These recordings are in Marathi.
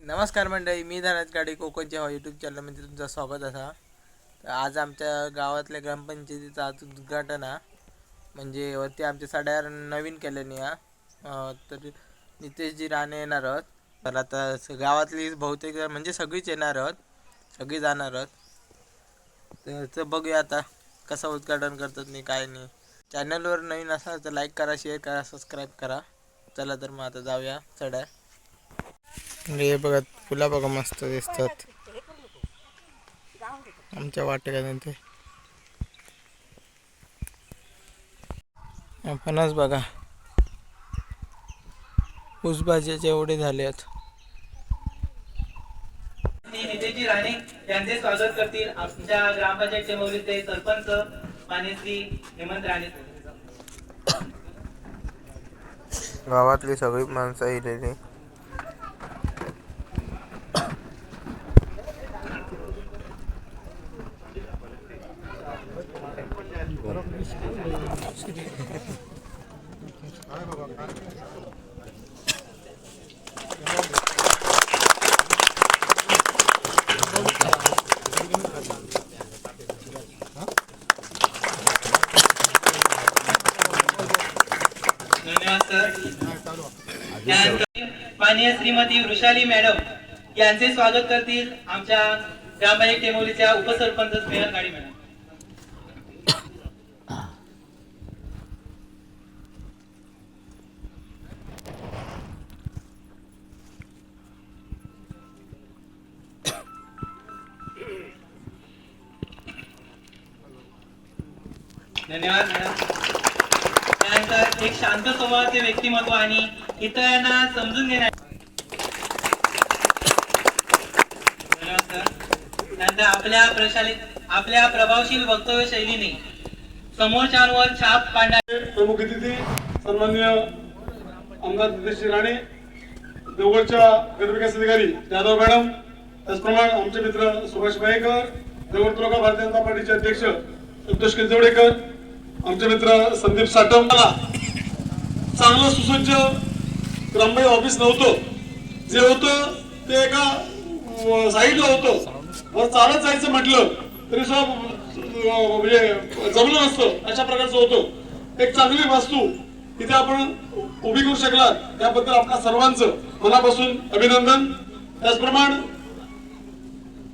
नमस्कार मंडळी मी धनाज गाडी कोकणच्या यूट्यूब चॅनलमध्ये तुमचं स्वागत असा. तर आज आमच्या गावातल्या ग्रामपंचायतीचं आज उद्घाटन हा म्हणजे वरती आमच्या सड्यावर नवीन केल्याने हा तर नितेशजी राणे येणार आहोत. तर आता गावातली बहुतेक म्हणजे सगळीच येणार आहोत. सगळी जाणार आहोत. तर बघूया आता कसं उद्घाटन करतात नाही काय नाही चॅनलवर नवीन असाल तर लाईक करा शेअर करा सबस्क्राईब करा. चला तर मग आता जाऊया चढ्या हे बघा फुला बघा मस्त दिसतात. आमच्या वाटेला ते हा, फणस बघा. ऊसभाज्याचे एवढे झाले आहेत. राणे यांचे स्वागत करतील आमच्या ग्रामपंचायत सरपंच श्री हेमंत राणे. गावातली सगळी माणसं इलेली धन्यवाद सर त्यानंतर माननीय श्रीमती वृषाली मॅडम यांचे स्वागत करतील आमच्या ग्रामपंचायत टेमोलीच्या उपसरपंच स्नेहल गाडी मॅडम. धन्यवाद मॅडम. त्यानंतर एक शांत स्वभावाचे व्यक्तिमत्व आणि इतरांना समजून घेण्या धन्यवाद आपल्या प्रशालित आपल्या प्रभावशील वक्तव्य शैलीने समोरच्यांवर छाप पाडणार प्रमुख अतिथी सन्माननीय आमदार नितेश राणे देवगडच्या गटविकास अधिकारी जाधव मॅडम त्याचप्रमाणे आमचे मित्र सुभाष भाईकर देवगड तालुका भारतीय जनता पार्टीचे अध्यक्ष संतोष किंजवडेकर आमचे मित्र संदीप साटम चांगलं सुसज्ज ग्रामपंचायत ऑफिस नव्हतं. जे होतं ते एका साईडला होतं. वर चालत जायचं म्हटलं तरी सुद्धा म्हणजे जमलं नसतं. अशा प्रकारचं होतं. एक चांगली वास्तू तिथे आपण उभी करू शकलात. त्याबद्दल आपल्या सर्वांचं मनापासून अभिनंदन. त्याचप्रमाणे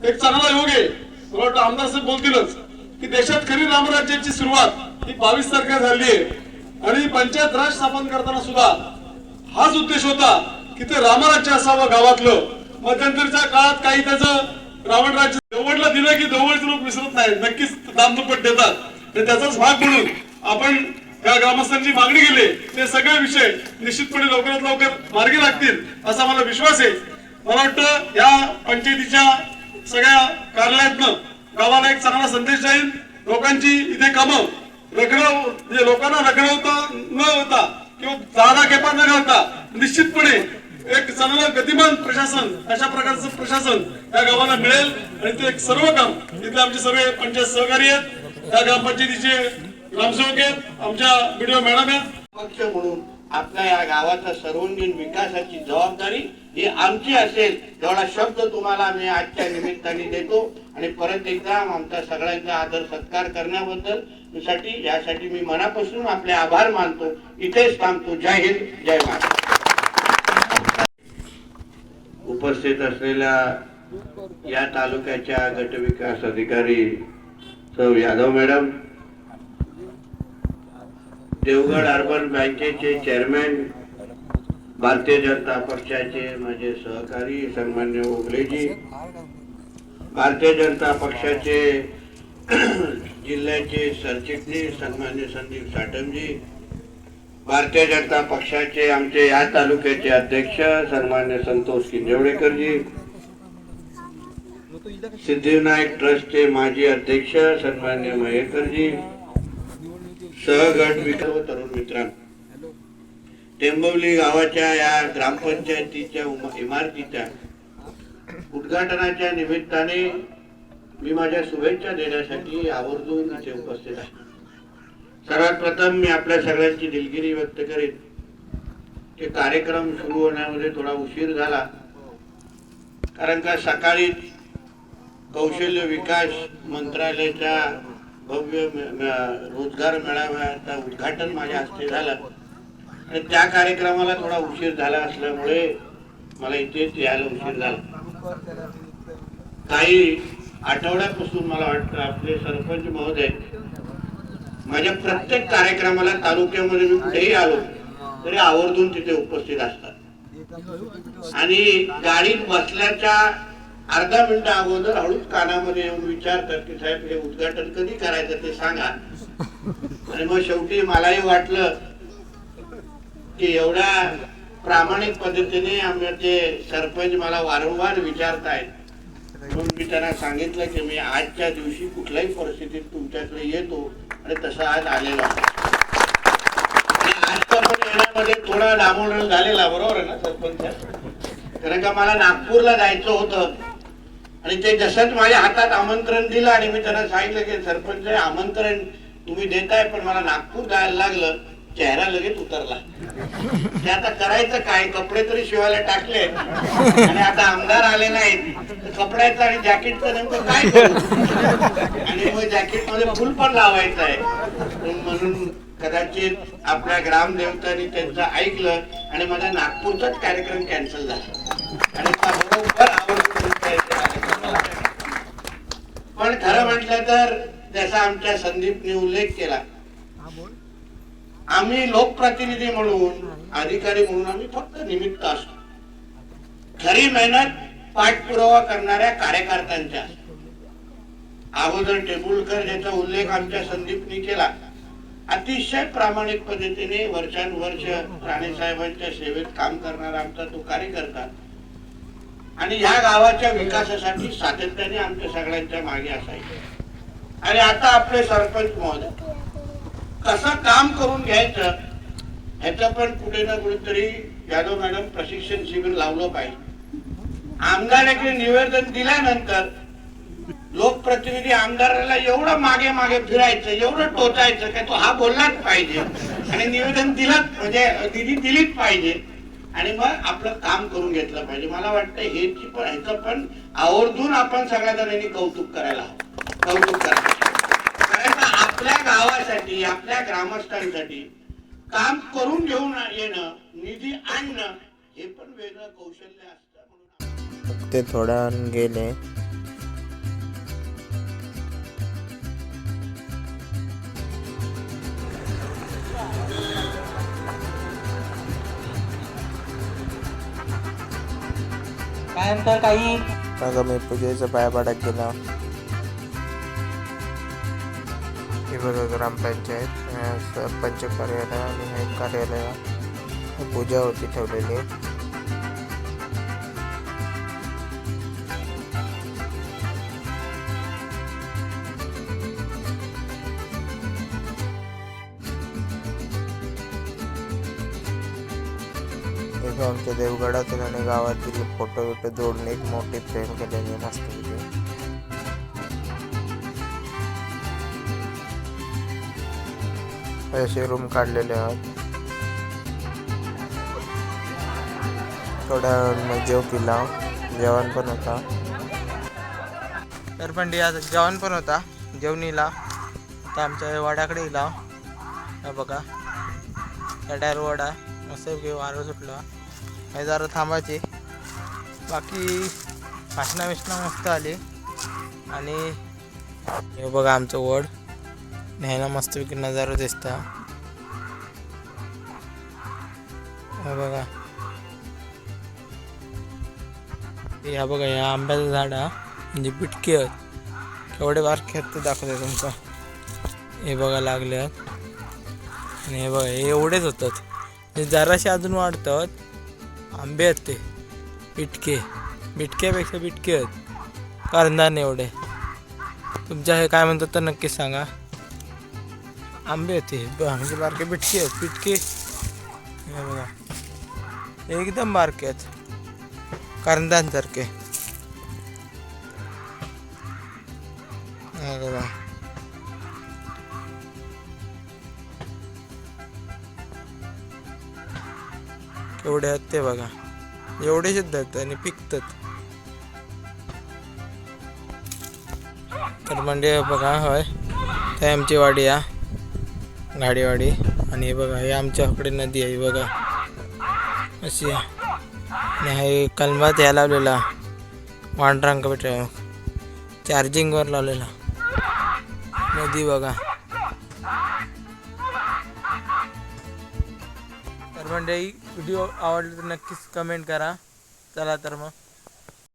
एक चांगला योग आहे. मला वाटतं आमदार साहेब बोलतीलच की देशात खरी रामराज्याची सुरुवात ही बावीस तारखेला झाली आहे. आणि पंचायत राज स्थापन करताना सुद्धा हाच उद्देश होता की ते रामराज्य असावं गावातलं. मध्यंतरीच्या काळात काही त्याचं रावण राज्य दवडला दिलं की दौवडचे लोक विसरत नाहीत. नक्कीच दामदुप्पट देतात. तर त्याचाच भाग म्हणून आपण या ग्रामस्थांची मागणी केली. ते सगळे विषय निश्चितपणे लवकरात लवकर मार्गी लागतील असा मला विश्वास आहे. मला वाटतं या पंचायतीच्या सगळ्या कार्यालयातनं गावाला एक चांगला संदेश जाईल. लोकांची इथे कामं रखडव म्हणजे लोकांना रखडवता न होता किंवा जादा खेपा न घालता निश्चितपणे एक चांगलं गतिमान प्रशासन अशा प्रकारचं प्रशासन या गावाला मिळेल. आणि ते एक सर्व काम इथले आमचे सर्व पंचायत सहकारी आहेत त्या ग्रामपंचायतीचे ग्रामसेवक आहेत आमच्या व्हिडिओ मॅडम आहेत. पक्ष म्हणून आपल्या या गावाचा सर्वांगीण विकासाची जबाबदारी ही आमची असेल तेवढा शब्द तुम्हाला मी आजच्या निमित्ताने देतो. आणि परत एकदा आमचा सगळ्यांचा आदर सत्कार करण्याबद्दल साठी यासाठी मी मनापासून आपले आभार मानतो. इथेच थांबतो. जय हिंद जय महाराष्ट्र. उपस्थित असलेल्या या तालुक्याच्या गटविकास अधिकारी सौ यादव मॅडम देवगड अर्बन बँकेचे चेअरमॅन भारतीय जनता पक्षाचे माझे सहकारी सन्मान्य ओगलेजी भारतीय जनता पक्षाचे जिल्ह्याचे सरचिटणीस सन्मान्य संदीप साटमजी भारतीय जनता पक्षाचे आमचे या तालुक्याचे अध्यक्ष सन्मान्य संतोष किंजवडेकरजी सिद्धिविनायक ट्रस्टचे माजी अध्यक्ष सन्मान्य मयेकरजी सहगट विकास व तरुण मित्रांनो. टेंबवली गावाच्या या ग्रामपंचायतीच्या उम- इमारतीच्या उद्घाटनाच्या निमित्ताने मी माझ्या शुभेच्छा देण्यासाठी आवर्जून इथे उपस्थित आहे. सर्वात प्रथम मी आपल्या सगळ्यांची दिलगिरी व्यक्त करेन. की कार्यक्रम सुरू होण्यामध्ये थोडा उशीर झाला. कारण का सकाळी कौशल्य विकास मंत्रालयाच्या भव्य रोजगार मेळाव्याचं उद्घाटन माझ्या हस्ते झालं. आणि त्या कार्यक्रमाला थोडा उशीर झाला असल्यामुळे मला इथेच यायला उशीर झाला. काही आठवड्यापासून मला वाटतं आपले सरपंच महोदय माझ्या प्रत्येक कार्यक्रमाला तालुक्यामध्ये मी कुठेही आलो तरी आवर्जून तिथे उपस्थित असतात. आणि गाडीत बसल्याच्या अर्धा मिनिटा अगोदर हळूच कानामध्ये येऊन विचारतात की साहेब हे उद्घाटन कधी करायचं ते सांगा. आणि मग शेवटी मलाही वाटलं की एवढ्या प्रामाणिक पद्धतीने आमचे सरपंच मला वारंवार विचारतायत. म्हणून मी त्यांना सांगितलं की मी आजच्या दिवशी कुठल्याही परिस्थितीत तुमच्याकडे येतो आणि तसं आज आलेलो आहे. आजचा पण येण्यामध्ये थोडा डामोडल झालेला बरोबर आहे ना सरपंच? कारण का मला नागपूरला जायचं होतं. आणि ते जसंच माझ्या हातात आमंत्रण दिलं आणि मी त्यांना सांगितलं की सरपंच हे आमंत्रण तुम्ही देताय पण मला नागपूर जायला लागलं. चेहरा लगेच उतरला. ते आता करायचं काय? कपडे तरी शिवायला टाकले. आणि आता आमदार आले नाहीत. तर कपड्याचं आणि जॅकेटचं नेमकं काय करू? आणि मग जॅकेटमध्ये फुल पण लावायचं आहे. म्हणून कदाचित आपल्या ग्रामदेवतांनी त्यांचं ऐकलं आणि माझा नागपूरचाच कार्यक्रम कॅन्सल झाला. आणि बरोबर आवडतो पण खरं म्हटलं तर जसा आमच्या संदीपने उल्लेख केला आम्ही लोकप्रतिनिधी म्हणून अधिकारी म्हणून आम्ही फक्त निमित्त असतो. खरी मेहनत पाठपुरावा करणाऱ्या कार्यकर्त्यांच्या. अगोदर टेंबुलकर ज्याचा उल्लेख आमच्या संदीपनी केला अतिशय प्रामाणिक पद्धतीने वर्षानुवर्ष राणे साहेबांच्या सेवेत काम करणारा आमचा तो कार्यकर्ता आणि ह्या गावाच्या विकासासाठी सातत्याने आमच्या सगळ्यांच्या मागे असायचे. आणि आता आपले सरपंच महोदय. कसं काम करून घ्यायचं ह्याचं पण कुठे ना कुठेतरी यादव मॅडम प्रशिक्षण शिबिर लावलं पाहिजे. आमदाराकडे निवेदन दिल्यानंतर लोकप्रतिनिधी आमदाराला एवढं मागे मागे फिरायचं एवढं टोचायचं काय तो हा बोललाच पाहिजे. आणि निवेदन दिलाच म्हणजे दिदी दिलीच पाहिजे. आणि मग आपलं काम करून घेतलं पाहिजे. मला वाटतं हे पण ह्याचं पण आवर्जून आपण सगळ्या जणांनी कौतुक करायला हवं. कौतुक करायला आपल्या गावासाठी आपल्या ग्रामस्थांसाठी काम करून घेऊन येणं निधी आणणं हे पण वेगळं कौशल्य असतं म्हणून ते वेळानं गेले. त्यानंतर काही मग मी पूजेचं पाया पाडत गेला हे ग्रामपंचायत सरपंच कार्यालय आणि हे कार्यालय पूजा होती ठेवलेली. इथे आमच्या देवगडातील आणि गावातील फोटो बिटो जोडून एक मोठी फ्रेम केलेली आहे मस्त असे रूम काढलेले आहोत. थोड्या वेळ जेव पिला. जेवण पण होता. तर पण आज जेवण पण होता. जेवणीला. आता आमच्या वाड्याकडे इला. हा बघा. कड्यार वडा. मस्त घेऊ वारं सुटलं. हे जरा थांबायचे. बाकी भाषणा विष्णा मस्त आली. आणि हे बघा आमचं वड. न्यायला मस्तपैकी नजारा दिसता हे बघा या बघा ह्या आंब्याचं झाड हा म्हणजे पिटके आहेत केवढे बारके आहेत ते दाखवते तुमचा हे बघा लागले आहेत आणि हे बघा हे एवढेच होतात हे जराशे अजून वाढतात आंबे आहेत ते पिटके बिटक्यापेक्षा बिटके आहेत कारंदाने एवढे तुमच्या हे काय म्हणतात तर नक्कीच सांगा आंबे येते म्हणजे बारके बिटके आहेत पिटके. हे बघा. एकदम बारके आहेत. करंदांसारखे बघा. केवढे आहेत ते बघा. एवढेच आहेत आणि पिकतात. तर म्हणजे बघा होय. ते आमची वाडी या गाडीवाडी. आणि हे बघा हे आमच्याकडे नदी आहे बघा. अशी आणि हे कलमात या लावलेला. वांडरांक भेट चार्जिंगवर लावलेला. नदी बघा. तर म्हणजे व्हिडिओ आवडले तर नक्कीच कमेंट करा. चला तर मग.